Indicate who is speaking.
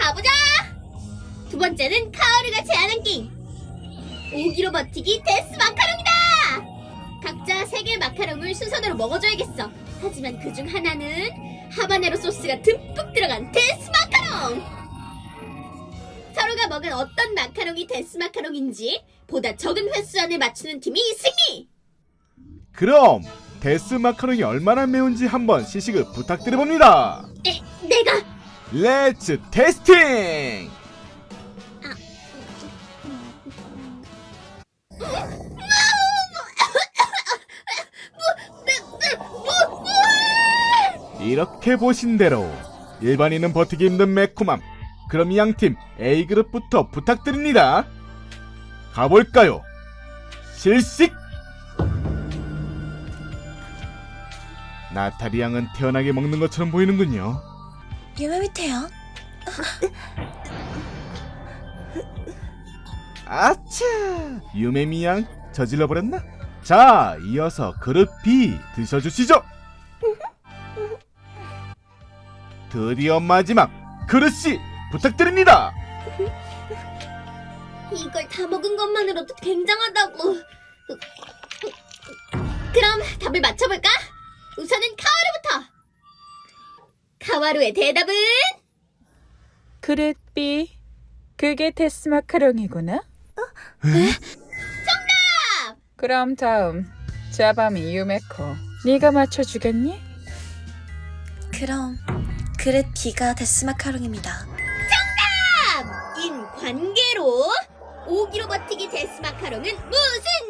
Speaker 1: 가보자! 두 번째는 카오르가 제안한 게임. 오기로 버티기 데스 마카롱이다! 각자 세 개의 마카롱을 순서대로 먹어줘야겠어. 하지만 그 중 하나는 하바네로 소스가 듬뿍 들어간 데스 마카롱! 서로가 먹은 어떤 마카롱이 데스 마카롱인지 보다 적은 횟수 안에 맞추는 팀이 승리!
Speaker 2: 그럼 데스 마카롱이 얼마나 매운지 한번 시식을 부탁드려봅니다. 렛츠 테스팅! 이렇게 보신 대로 일반인은 버티기 힘든 매콤함. 그럼 이 양팀 A 그룹부터 부탁드립니다. 가볼까요? 실식! 나타리 양은 태연하게 먹는 것처럼 보이는군요.
Speaker 3: 유메 밑에요.
Speaker 2: 아차! 유메미 양 저질러 버렸나? 자, 이어서 그릇 B 드셔주시죠. 드디어 마지막 그릇 C 부탁드립니다.
Speaker 1: 이걸 다 먹은 것만으로도 굉장하다고. 그럼 답을 맞춰볼까? 우선은 카와루부터. 카와루의 대답은
Speaker 4: 그릇 B. 그게 데스 마카롱이구나?
Speaker 1: 정답!
Speaker 4: 그럼 다음 자바미 유메코. 네가 맞춰주겠니?
Speaker 3: 그럼 그릇 B가 데스 마카롱입니다.
Speaker 1: 인 관계로 오기로 버티기 데스 마카롱은 무슨